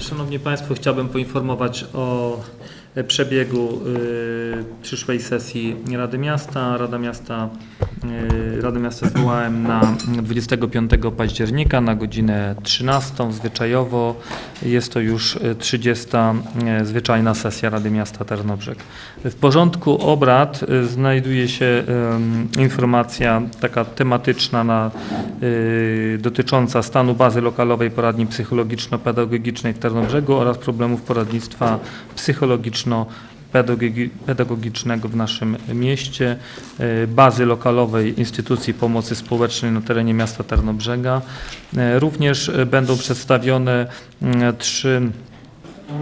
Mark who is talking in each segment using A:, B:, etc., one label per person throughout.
A: Szanowni Państwo, chciałbym poinformować o przebiegu y, przyszłej sesji Rady Miasta. Rada Miasta, Radę Miasta zwołałem na 25 października na godzinę 13 zwyczajowo. Jest to już y, 30 y, zwyczajna sesja Rady Miasta Tarnobrzeg. W porządku obrad y, znajduje się informacja taka tematyczna na, dotycząca stanu bazy lokalowej poradni psychologiczno-pedagogicznej w Tarnobrzegu oraz problemów poradnictwa psychologiczno-pedagogicznego w naszym mieście, y, bazy lokalowej instytucji pomocy społecznej na terenie miasta Tarnobrzega. Y, Również y, będą przedstawione mm, trzy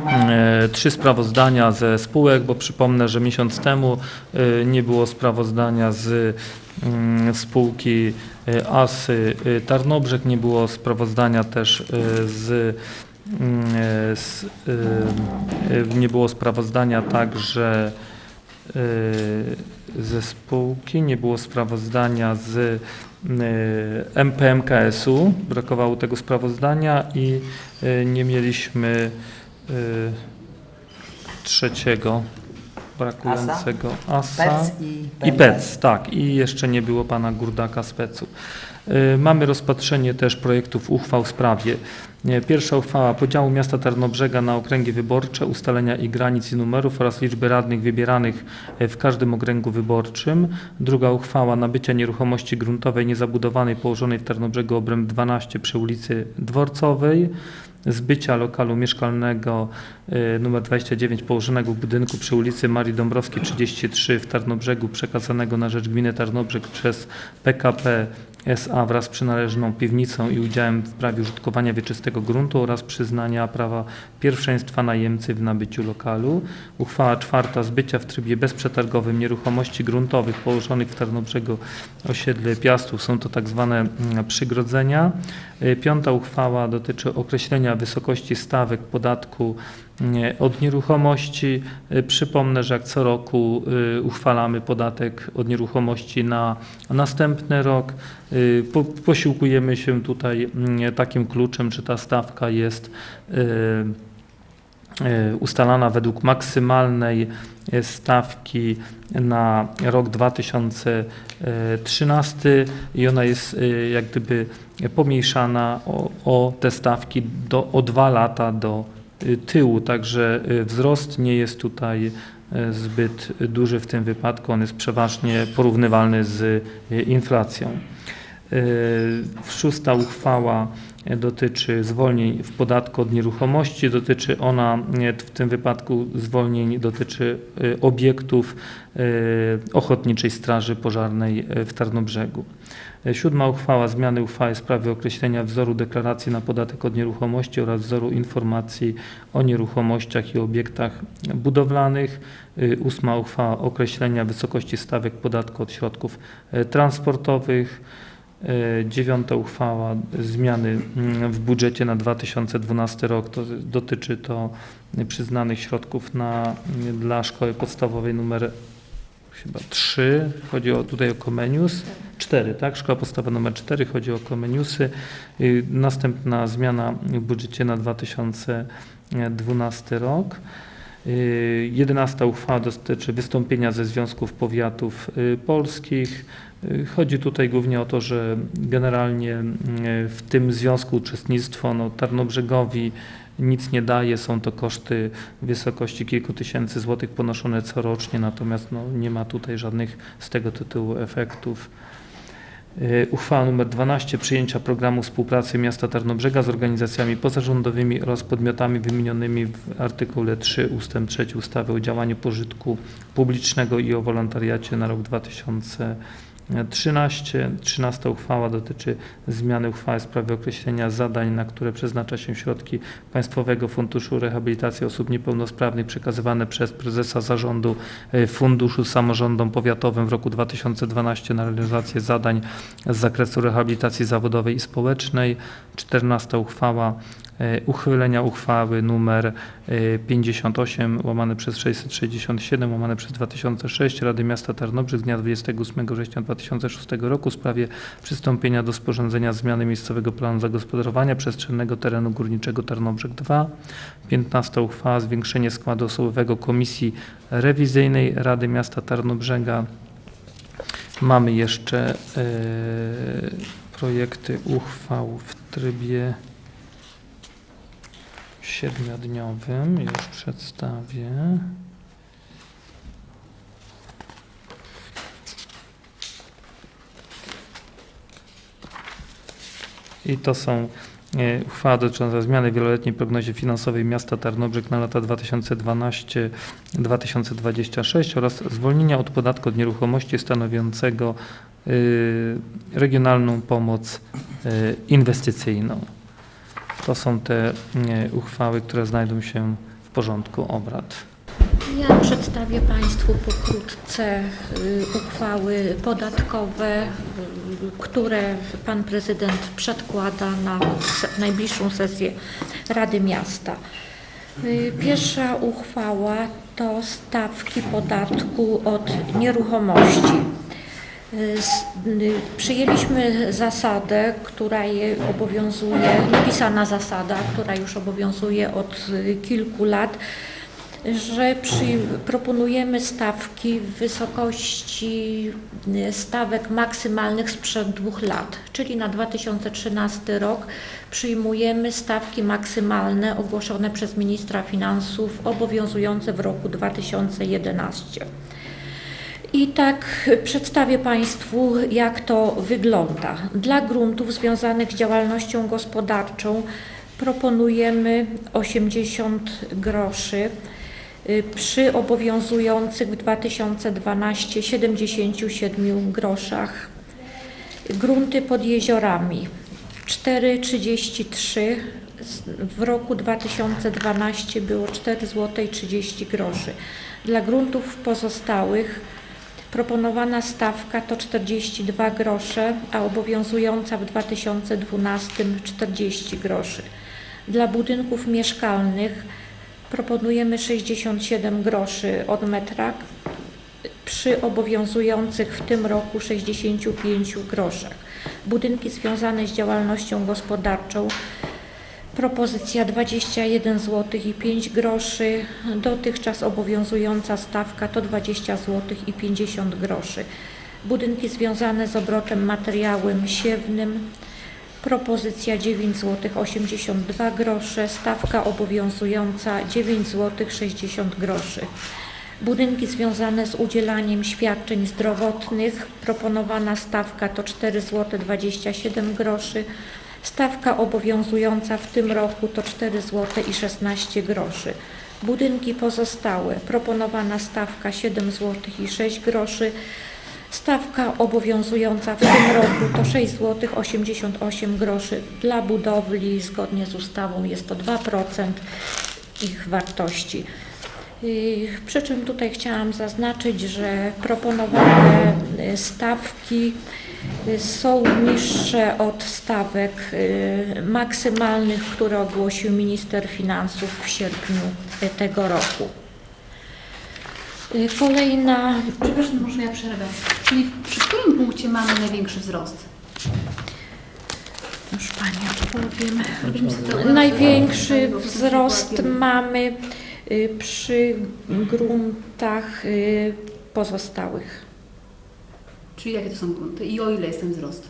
A: E, trzy sprawozdania ze spółek, bo przypomnę, że miesiąc temu e, nie było sprawozdania z mm, spółki e, ASY e, Tarnobrzeg, nie było sprawozdania też e, z, e, e, e, nie było sprawozdania także e, ze spółki, nie było sprawozdania z e, MPMKS-u, brakowało tego sprawozdania i e, nie mieliśmy y, trzeciego brakującego ASA.
B: PEC i
A: I PEC, tak. I jeszcze nie było pana Gurdaka z PEC-u. Y, Mamy rozpatrzenie też projektów uchwał w sprawie. Nie, Pierwsza uchwała podziału miasta Tarnobrzega na okręgi wyborcze, ustalenia ich granic i numerów oraz liczby radnych wybieranych e, w każdym okręgu wyborczym. Druga uchwała nabycia nieruchomości gruntowej niezabudowanej położonej w Tarnobrzegu obręb 12 przy ulicy Dworcowej zbycia lokalu mieszkalnego y, numer 29 położonego w budynku przy ulicy Marii Dąbrowskiej 33 w Tarnobrzegu przekazanego na rzecz gminy Tarnobrzeg przez PKP SA wraz z przynależną piwnicą i udziałem w prawie użytkowania wieczystego gruntu oraz przyznania prawa pierwszeństwa najemcy w nabyciu lokalu. Uchwała czwarta zbycia w trybie bezprzetargowym nieruchomości gruntowych położonych w Tarnobrzegu osiedle Piastów. Są to tak zwane mm, przygrodzenia. Y, Piąta uchwała dotyczy określenia wysokości stawek podatku od nieruchomości. Y, Przypomnę, że jak co roku y, uchwalamy podatek od nieruchomości na następny rok. Po, posiłkujemy się tutaj mm, takim kluczem, czy ta stawka jest ustalana według maksymalnej stawki na rok 2013 i ona jest jak gdyby pomniejszana o, o te stawki do, o dwa lata do tyłu, także y, wzrost nie jest tutaj y, zbyt duży w tym wypadku, on jest przeważnie porównywalny z y, inflacją. Y, Szósta uchwała y, dotyczy zwolnień w podatku od nieruchomości. Dotyczy ona y, w tym wypadku zwolnień dotyczy y, obiektów y, Ochotniczej Straży Pożarnej y, w Tarnobrzegu. Y, Siódma uchwała zmiany uchwały w sprawie określenia wzoru deklaracji na podatek od nieruchomości oraz wzoru informacji o nieruchomościach i obiektach budowlanych. Y, Ósma uchwała określenia wysokości stawek podatku od środków y, transportowych. E, Dziewiąta uchwała zmiany mm, w budżecie na 2012 rok to dotyczy to przyznanych środków na, dla szkoły podstawowej numer chyba 3, chodzi o, tutaj o Komenius, 4, tak? Szkoła podstawowa numer 4, chodzi o Komeniusy. Y, Następna zmiana w budżecie na 2012 rok. Y, Jedenasta uchwała dotyczy wystąpienia ze związków powiatów y, polskich. Y, Chodzi tutaj głównie o to, że generalnie y, w tym związku uczestnictwo no, Tarnobrzegowi nic nie daje, są to koszty w wysokości kilku tysięcy złotych ponoszone corocznie, natomiast no, nie ma tutaj żadnych z tego tytułu efektów. Y, Uchwała nr 12 przyjęcia programu współpracy miasta Tarnobrzega z organizacjami pozarządowymi oraz podmiotami wymienionymi w artykule 3 ust. 3 ustawy o działaniu pożytku publicznego i o wolontariacie na rok 2013. 13 uchwała dotyczy zmiany uchwały w sprawie określenia zadań, na które przeznacza się środki Państwowego Funduszu Rehabilitacji Osób Niepełnosprawnych przekazywane przez prezesa zarządu y, Funduszu Samorządom Powiatowym w roku 2012 na realizację zadań z zakresu rehabilitacji zawodowej i społecznej. 14 uchwała e, uchylenia uchwały numer e, 58 łamane przez 667 łamane przez 2006 Rady Miasta Tarnobrzeg z dnia 28 września 2006 roku w sprawie przystąpienia do sporządzenia zmiany miejscowego planu zagospodarowania przestrzennego terenu górniczego Tarnobrzeg 2. 15 uchwała zwiększenie składu osobowego Komisji Rewizyjnej Rady Miasta Tarnobrzega. Mamy jeszcze e, projekty uchwał w trybie siedmiodniowym. Już przedstawię. I to są e, uchwała dotycząca zmiany wieloletniej prognozie finansowej miasta Tarnobrzeg na lata 2012-2026 oraz zwolnienia od podatku od nieruchomości stanowiącego y, regionalną pomoc y, inwestycyjną. To są te y, uchwały, które znajdą się w porządku obrad.
B: Ja przedstawię Państwu pokrótce y, uchwały podatkowe, y, które Pan Prezydent przedkłada na najbliższą sesję Rady Miasta. Y, Pierwsza uchwała to stawki podatku od nieruchomości. Y, Przyjęliśmy zasadę, która je obowiązuje, napisana zasada, która już obowiązuje od y, kilku lat, że przy, proponujemy stawki w wysokości y, stawek maksymalnych sprzed dwóch lat, czyli na 2013 rok przyjmujemy stawki maksymalne ogłoszone przez ministra finansów obowiązujące w roku 2011. I tak przedstawię Państwu, jak to wygląda. Dla gruntów związanych z działalnością gospodarczą proponujemy 80 groszy y, przy obowiązujących w 2012 77 groszach. Grunty pod jeziorami 4,33 z- w roku 2012 było 4 zł 30 groszy. Dla gruntów pozostałych proponowana stawka to 42 grosze, a obowiązująca w 2012 40 groszy. Dla budynków mieszkalnych proponujemy 67 groszy od metra przy obowiązujących w tym roku 65 groszach. Budynki związane z działalnością gospodarczą propozycja 21 zł i 5 groszy. Dotychczas obowiązująca stawka to 20 zł i 50 groszy. Budynki związane z obrotem materiałem siewnym propozycja 9 zł 82 grosze, stawka obowiązująca 9 zł 60 groszy. Budynki związane z udzielaniem świadczeń zdrowotnych, proponowana stawka to 4 zł 27 groszy. Stawka obowiązująca w tym roku to 4 zł i 16 groszy. Budynki pozostałe, proponowana stawka 7 zł i 6 groszy. Stawka obowiązująca w tym roku to 6 zł 88 groszy. Dla budowli zgodnie z ustawą jest to 2% ich wartości. Yy, Przy czym tutaj chciałam zaznaczyć, że proponowane stawki są niższe od stawek y, maksymalnych, które ogłosił minister finansów w sierpniu tego roku. Y, Kolejna
C: Przepraszam, może ja przerwę. Czyli przy którym punkcie mamy największy wzrost?
B: Już Pani odpowiem. Największy wzrost mamy y, przy gruntach pozostałych.
C: Czyli jakie to są grunty i o ile jest ten wzrost?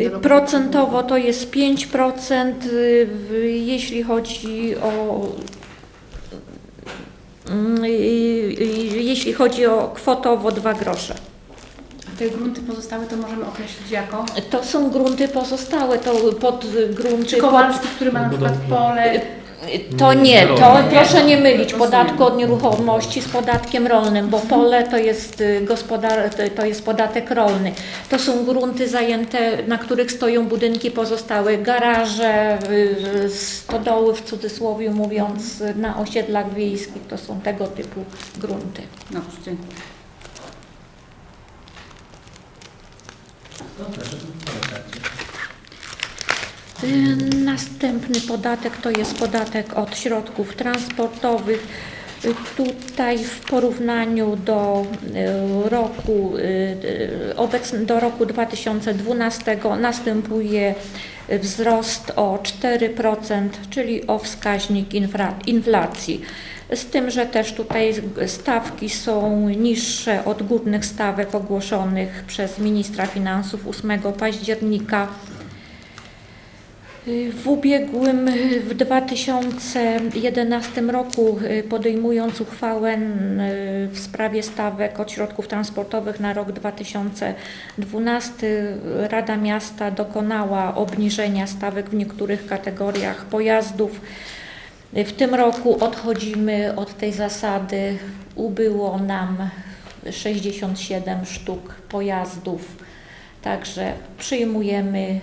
B: Y, Procentowo to jest 5%, y, jeśli chodzi o mm, y, jeśli chodzi o kwotowo 2 grosze.
C: A te grunty pozostałe to możemy określić jako?
B: To są grunty pozostałe, to pod grunty
C: Czy
B: pod,
C: Kowalski, który ma na przykład pole,
B: To nie, to proszę nie mylić podatku od nieruchomości z podatkiem rolnym, bo pole to jest y, gospodar, to- jest podatek rolny. To są grunty zajęte, na których stoją budynki pozostałe, garaże, y, stodoły w cudzysłowie mówiąc, y, na osiedlach wiejskich, to są tego typu grunty.
C: no dziękuję.
B: Następny podatek to jest podatek od środków transportowych. Tutaj w porównaniu do y, roku, obecn- do roku 2012 następuje wzrost o 4%, czyli o wskaźnik inflacji. Z tym, że też tutaj stawki są niższe od górnych stawek ogłoszonych przez ministra finansów 8 października. W ubiegłym, w 2011 roku y, podejmując uchwałę y, w sprawie stawek od środków transportowych na rok 2012 Rada Miasta dokonała obniżenia stawek w niektórych kategoriach pojazdów. W tym roku odchodzimy od tej zasady. Ubyło nam 67 sztuk pojazdów, także przyjmujemy y,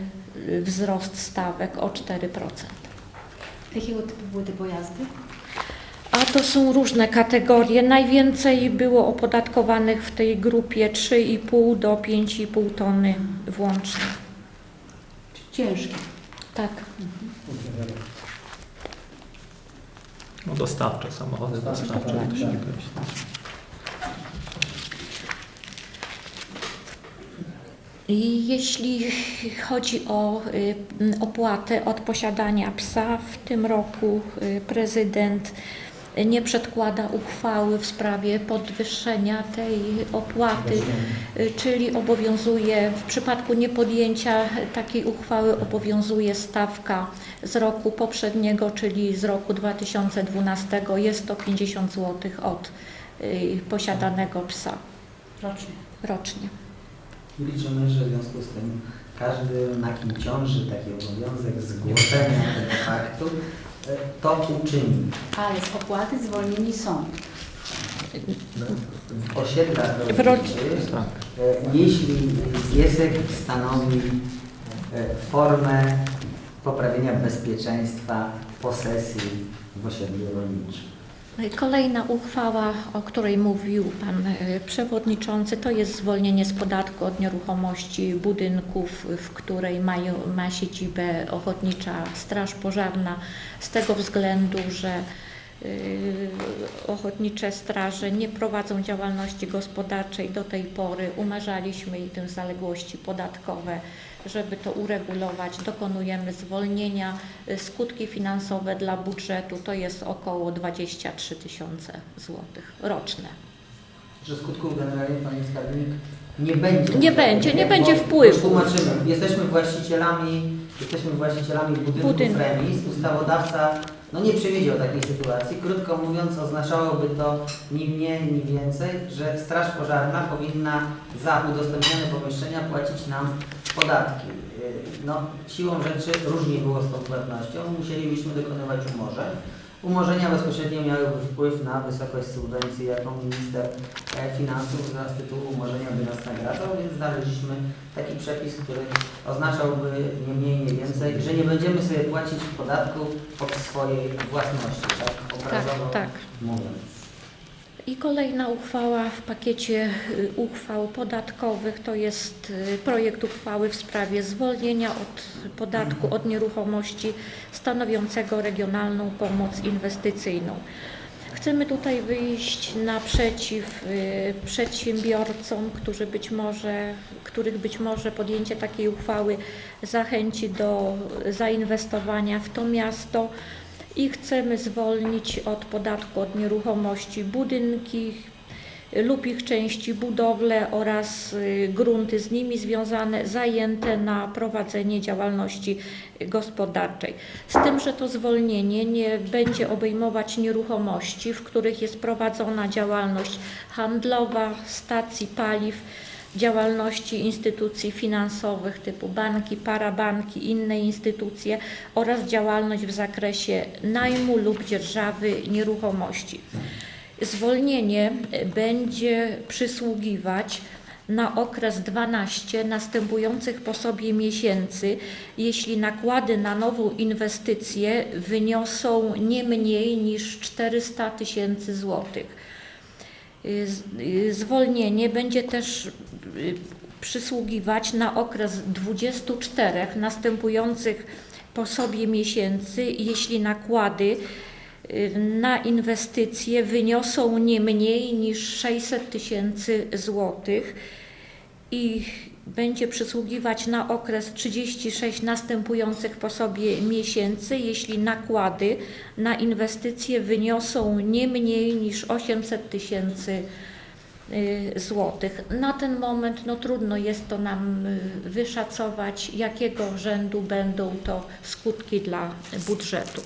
B: wzrost stawek o 4%.
C: Jakiego typu były te pojazdy?
B: A to są różne kategorie. Najwięcej było opodatkowanych w tej grupie 3,5 do 5,5 tony włącznie.
C: Ciężkie.
B: Tak.
A: No dostawcze samochody, dostawcze, to się nie określa.
B: Jeśli chodzi o y, opłatę od posiadania psa, w tym roku y, prezydent nie przedkłada uchwały w sprawie podwyższenia tej opłaty, y, czyli obowiązuje w przypadku niepodjęcia takiej uchwały obowiązuje stawka z roku poprzedniego, czyli z roku 2012. Jest to 50 zł od posiadanego psa
C: Rocznie.
B: rocznie.
D: Liczymy, że w związku z tym każdy, na kim ciąży taki obowiązek zgłoszenia tego faktu, e, to uczyni.
C: Ale z opłaty zwolnieni są.
D: W osiedlach
B: W ro-
D: rolniczych,
A: Tak.
D: e, jeśli piesek stanowi e, formę poprawienia bezpieczeństwa posesji w osiedlu rolniczym.
B: Kolejna uchwała, o której mówił Pan e, Przewodniczący, to jest zwolnienie z podatku od nieruchomości budynków, w której mają, ma siedzibę Ochotnicza Straż Pożarna, z tego względu, że y, ochotnicze straże nie prowadzą działalności gospodarczej do tej pory. Umarzaliśmy im zaległości podatkowe. Żeby to uregulować, dokonujemy zwolnienia. Y, Skutki finansowe dla budżetu to jest około 23 tysiące złotych roczne.
D: Że skutków generalnie, Panie Skarbnik, nie będzie.
B: Nie będzie, nie będzie wpływu.
D: Tłumaczymy, jesteśmy właścicielami, jesteśmy właścicielami budynków
B: Budynku.
D: remis. Ustawodawca no nie przewidział takiej sytuacji. Krótko mówiąc, oznaczałoby to ni mniej, ni więcej, że Straż Pożarna powinna za udostępnione pomieszczenia płacić nam podatki. Yy, No, siłą rzeczy różnie było z tą płatnością. Musielibyśmy dokonywać umorzeń. Umorzenia bezpośrednio miałyby wpływ na wysokość subwencji, jaką minister e, finansów za z tytułu umorzenia by nas nagradzał, więc znaleźliśmy taki przepis, który oznaczałby nie mniej, nie więcej, że nie będziemy sobie płacić podatku od swojej własności, tak obrazowo
B: Tak, tak.
D: mówiąc.
B: I kolejna uchwała w pakiecie y, uchwał podatkowych to jest y, projekt uchwały w sprawie zwolnienia od podatku od nieruchomości stanowiącego regionalną pomoc inwestycyjną. Chcemy tutaj wyjść naprzeciw y, przedsiębiorcom, którzy być może, których być może podjęcie takiej uchwały zachęci do zainwestowania w to miasto i chcemy zwolnić od podatku od nieruchomości budynki lub ich części budowle oraz y, grunty z nimi związane zajęte na prowadzenie działalności gospodarczej. Z tym, że to zwolnienie nie będzie obejmować nieruchomości, w których jest prowadzona działalność handlowa, stacji paliw, działalności instytucji finansowych typu banki, parabanki, inne instytucje oraz działalność w zakresie najmu lub dzierżawy nieruchomości. Zwolnienie będzie przysługiwać na okres 12 następujących po sobie miesięcy, jeśli nakłady na nową inwestycję wyniosą nie mniej niż 400 tysięcy złotych. Y, y, Zwolnienie będzie też y, przysługiwać na okres 24 następujących po sobie miesięcy, jeśli nakłady na inwestycje wyniosą nie mniej niż 600 tysięcy złotych i będzie przysługiwać na okres 36 następujących po sobie miesięcy, jeśli nakłady na inwestycje wyniosą nie mniej niż 800 tysięcy y, złotych. Na ten moment no, trudno jest to nam y, wyszacować, jakiego rzędu będą to skutki dla budżetu.